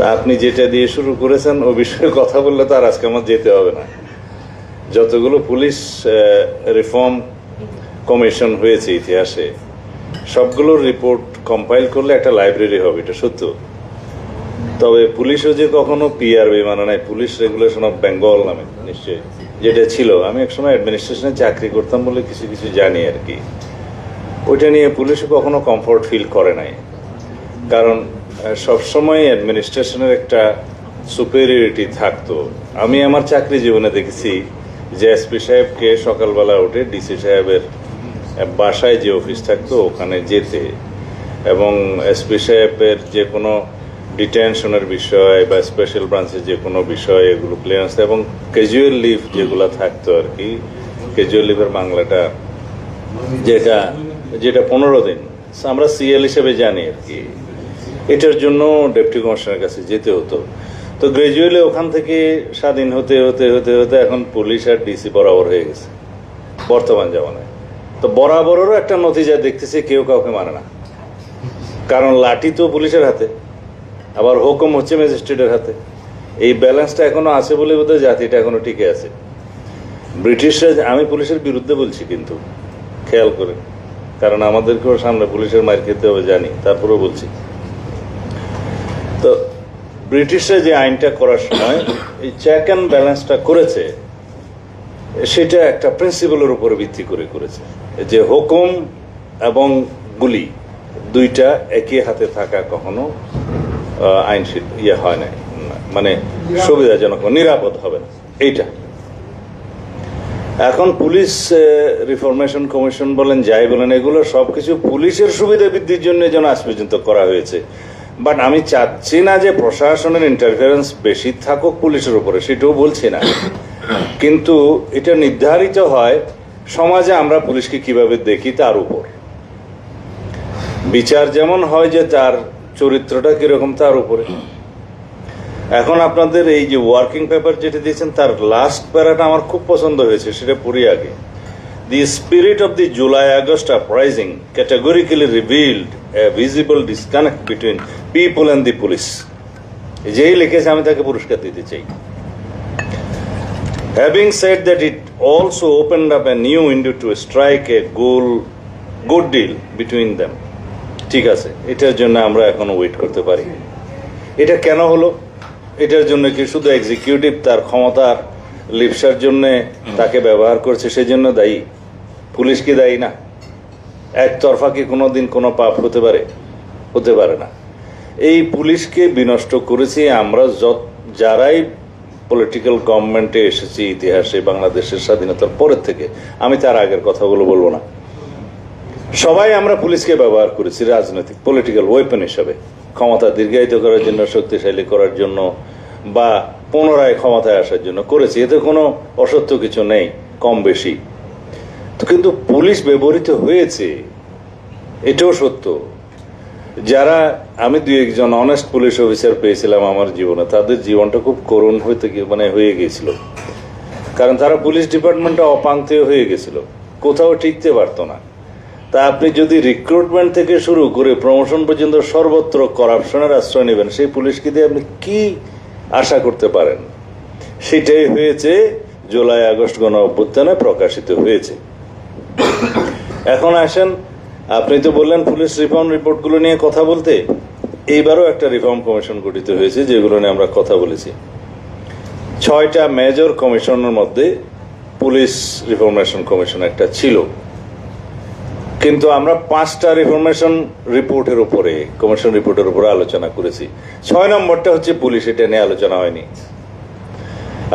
তা আপনি যেটা দিয়ে শুরু করেছেন, ও বিষয়ে কথা বললে তো আর আজকে আমার যেতে হবে না। যতগুলো পুলিশ রিফর্ম কমিশন হয়েছে ইতিহাসে সবগুলোর রিপোর্ট কম্পাইল করলে একটা লাইব্রেরি হবে, এটা সত্য। তবে পুলিশও যে কখনো পিআরবি মানে নাই, পুলিশ রেগুলেশন অফ বেঙ্গল নামে, নিশ্চয়ই। যেটা ছিল, আমি একসময় অ্যাডমিনিস্ট্রেশনে চাকরি করতাম বলে কিছু কিছু জানি আর কি। ওইটা নিয়ে পুলিশও কখনো কমফোর্ট ফিল করে নাই। কারণ সবসময় অ্যাডমিনিস্ট্রেশনের একটা সুপেরিয়রিটি থাকতো। আমি আমার চাকরি জীবনে দেখেছি যে এসপি সাহেবকে সকালবেলা উঠে ডিসি সাহেবের বাসায় যে অফিস থাকতো, ওখানে যেতে। এবং এসপি সাহেবের যে কোনো ডিটেনশনের বিষয় বা স্পেশাল ব্রাঞ্চের যে কোনো বিষয়, এগুলো ক্লিয়ারেন্স এবং ক্যাজুয়াল লিভ যেগুলো থাকতো আর কি ক্যাজুয়াল লিভের বাংলাটা যেটা যেটা পনেরো দিন। আমরা সিএল হিসেবে জানি আর কি। এটার জন্য ডেপুটি কমিশনারের কাছে যেতে হতো। তো গ্রাজুয়ালি ওখান থেকে স্বাধীন হতে হতে হতে হতে এখন পুলিশ আর ডিসি বরাবর হয়ে গেছে, বর্তমান জামানায়। তো বরাবরেরও একটা নতিজা দেখতেছি, কেউ কাউকে মানে না। কারণ লাঠি তো পুলিশের হাতে, আবার হুকুম হচ্ছে ম্যাজিস্ট্রেটের হাতে। এই ব্যালেন্সটা এখনও আছে বলে বোধহয় জাতিটা এখনও টিকে আছে। ব্রিটিশরা, আমি পুলিশের বিরুদ্ধে বলছি কিন্তু, খেয়াল করে। কারণ আমাদেরকেও সামনে পুলিশের মার খেতে হবে জানি, তারপরেও বলছি। তো ব্রিটিশরা যে আইনটা করার সময় এই চেক অ্যান্ড ব্যালেন্সটা করেছে, সেটা একটা প্রিন্সিপালের উপর ভিত্তি করে করেছে। যে হুকুম এবং গুলি, দুইটা একই হাতে থাকা কখনো আইন ইয়ে হয় না মানে সুবিধাজনক নিরাপদ হবে না। এইটা। এখন পুলিশ রিফরমেশন কমিশন বলেন, যাই বলেন, এগুলো সবকিছু পুলিশের সুবিধা বৃদ্ধির জন্য যেন আজ পর্যন্ত করা হয়েছে। বাট আমি চাচ্ছি না যে প্রশাসনের ইন্টারফারেন্স বেশি থাকুক পুলিশের উপরে, সেটাও বলছি না। কিন্তু এটা নির্ধারিত হয় সমাজে আমরা পুলিশকে কীভাবে দেখি তার উপর। বিচার যেমন হয় যে তার চরিত্রটা কীরকম তার উপরে। এখন আপনাদের এই যে ওয়ার্কিং পেপার যেটা দিয়েছেন, তার লাস্ট প্যারাটা আমার খুব পছন্দ হয়েছে, সেটা পড়ি আগে। The spirit of the July August uprising categorically revealed a visible disconnect between people and the police যেই লিখেছে আমি তাকে পুরস্কার দিতে চাই। Having said that, it also opened up a new window to strike a goal, good deal between them. ঠিক আছে এটার জন্য আমরা এখনও ওয়েট করতে পারি। এটা কেন হলো? এটার জন্য কি শুধু এক্সিকিউটিভ তার ক্ষমতার লিপসার জন্য তাকে ব্যবহার করছে সেজন্য দায়ী? পুলিশ কি দায়ী না? একতরফা কি কোনো দিন কোনো পাপ হতে পারে? হতে পারে না। এই পুলিশকে বিনষ্ট করেছি আমরা যত, যারাই পলিটিক্যাল গভর্নমেন্টে এসেছি ইতিহাসে, বাংলাদেশের স্বাধীনতার পরের থেকে, আমি তার আগের কথাগুলো বলব না। সবাই আমরা পুলিশকে ব্যবহার করেছি রাজনৈতিক পলিটিক্যাল ওয়েপন হিসাবে। ক্ষমতা দীর্ঘায়িত করার জন্য, শক্তিশালী করার জন্য, বা পুনরায় ক্ষমতায় আসার জন্য করেছি। এতে কোনো অসত্য কিছু নেই, কম বেশি। তো কিন্তু পুলিশ ব্যবহৃত হয়েছে, এটাও সত্য। যারা আমি দুই একজন অনেস্ট পুলিশ অফিসার পেয়েছিলাম আমার জীবনে, তাদের জীবনটা খুব করুণ হইতে মানে হয়ে গিয়েছিল। কারণ তারা পুলিশ ডিপার্টমেন্টে অপাঙ্ক্তেয় হয়ে গেছিল কোথাও টিকতে পারতো না। তা আপনি যদি রিক্রুটমেন্ট থেকে শুরু করে প্রমোশন পর্যন্ত সর্বত্র করাপশনের আশ্রয় নেবেন, সেই পুলিশকে দিয়ে আপনি কি আশা করতে পারেন? সেটাই হয়েছে, জুলাই আগস্ট গণ অভ্যুত্থানে প্রকাশিত হয়েছে। এখন আসেন। আপনি তো বললেন পুলিশ রিফর্ম রিপোর্টগুলো নিয়ে কথা বলতে। এইবারও একটা রিফর্ম কমিশন গঠিত হয়েছে, যেগুলো নিয়ে আমরা কথা বলেছি। ছয়টা মেজর কমিশনের মধ্যে পুলিশ রিফর্মেশন কমিশন একটা ছিল। কিন্তু আমরা পাঁচটা রিফরমেশন রিপোর্টের উপরে, কমিশন রিপোর্টের উপরে আলোচনা করেছি। ছয় নম্বরটা হচ্ছে পুলিশ, এটা নিয়ে আলোচনা হয়নি।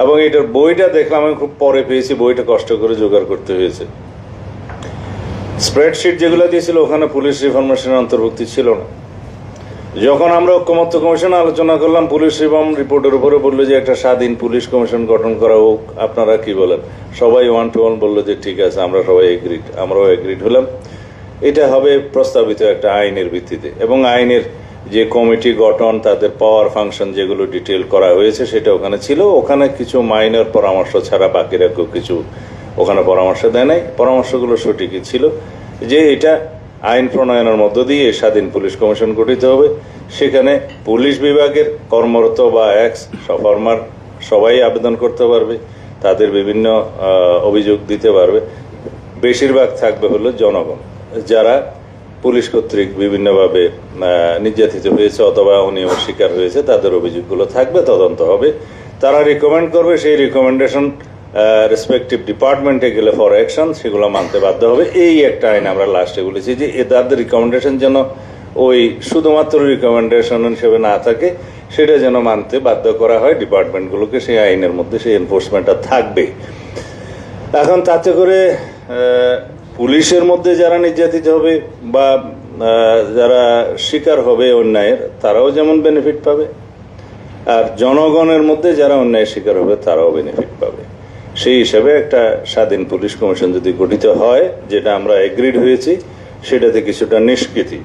এবং এটার বইটা দেখলাম, আমি খুব পরে পেয়েছি, বইটা কষ্ট করে জোগাড় করতে হয়েছে। স্প্রেডশিট যেগুলো দিয়েছিল, ওখানে পুলিশ রিফরমেশনের অন্তর্ভুক্তি ছিল না। যখন আমরা ঐক্যমত্য কমিশন আলোচনা করলাম, পুলিশ রিফর্ম রিপোর্টের উপরে বলল যে একটা স্বাধীন পুলিশ কমিশন গঠন করা হোক। আপনারা কি বলেন? সবাই ওয়ান টু ওয়ান বলল যে ঠিক আছে, আমরা সবাই এগ্রিড আমরাও এগ্রিড হলাম। এটা হবে প্রস্তাবিত একটা আইনের ভিত্তিতে এবং আইনের যে কমিটি গঠন, তাদের পাওয়ার ফাংশন যেগুলো ডিটেল করা হয়েছে, সেটা ওখানে ছিল। ওখানে কিছু মাইনর পরামর্শ ছাড়া বাকিরা কেউ কিছু ওখানে পরামর্শ দেয় নাই। পরামর্শগুলো সঠিকই ছিল যে এটা আইন প্রণয়নের মধ্য দিয়ে স্বাধীন পুলিশ কমিশন গঠিত হবে। সেখানে পুলিশ বিভাগের কর্মরত বা এক্স ফর্মার সবাই আবেদন করতে পারবে, তাদের বিভিন্ন অভিযোগ দিতে পারবে। বেশিরভাগ থাকবে হলো জনগণ, যারা পুলিশ কর্তৃক বিভিন্নভাবে নির্যাতিত হয়েছে অথবা অনিয়মের শিকার হয়েছে, তাদের অভিযোগগুলো থাকবে, তদন্ত হবে। তারা রিকমেন্ড করবে, সেই রিকমেন্ডেশন রেসপেক্টিভ ডিপার্টমেন্টে গেলে ফর অ্যাকশন সেগুলো মানতে বাধ্য হবে। এই একটা আইন আমরা লাস্টে বলেছি যে তাদের রিকমেন্ডেশন যেন ওই শুধুমাত্র রিকমেন্ডেশন হিসেবে না থাকে, সেটা যেন মানতে বাধ্য করা হয় ডিপার্টমেন্টগুলোকে সেই আইনের মধ্যে সেই এনফোর্সমেন্টটা থাকবে। এখন তাতে করে পুলিশের মধ্যে যারা নির্যাতিত হবে বা যারা শিকার হবে অন্যায়ের, তারাও যেমন বেনিফিট পাবে। আর জনগণের মধ্যে যারা অন্যায় শিকার হবে, তারাও বেনিফিট পাবে। সেই হিসাবে একটা স্বাধীন পুলিশ কমিশন যদি গঠিত হয়, যেটা আমরা এগ্রিড হয়েছি, সেটাতে কিছুটা নিষ্কৃতি।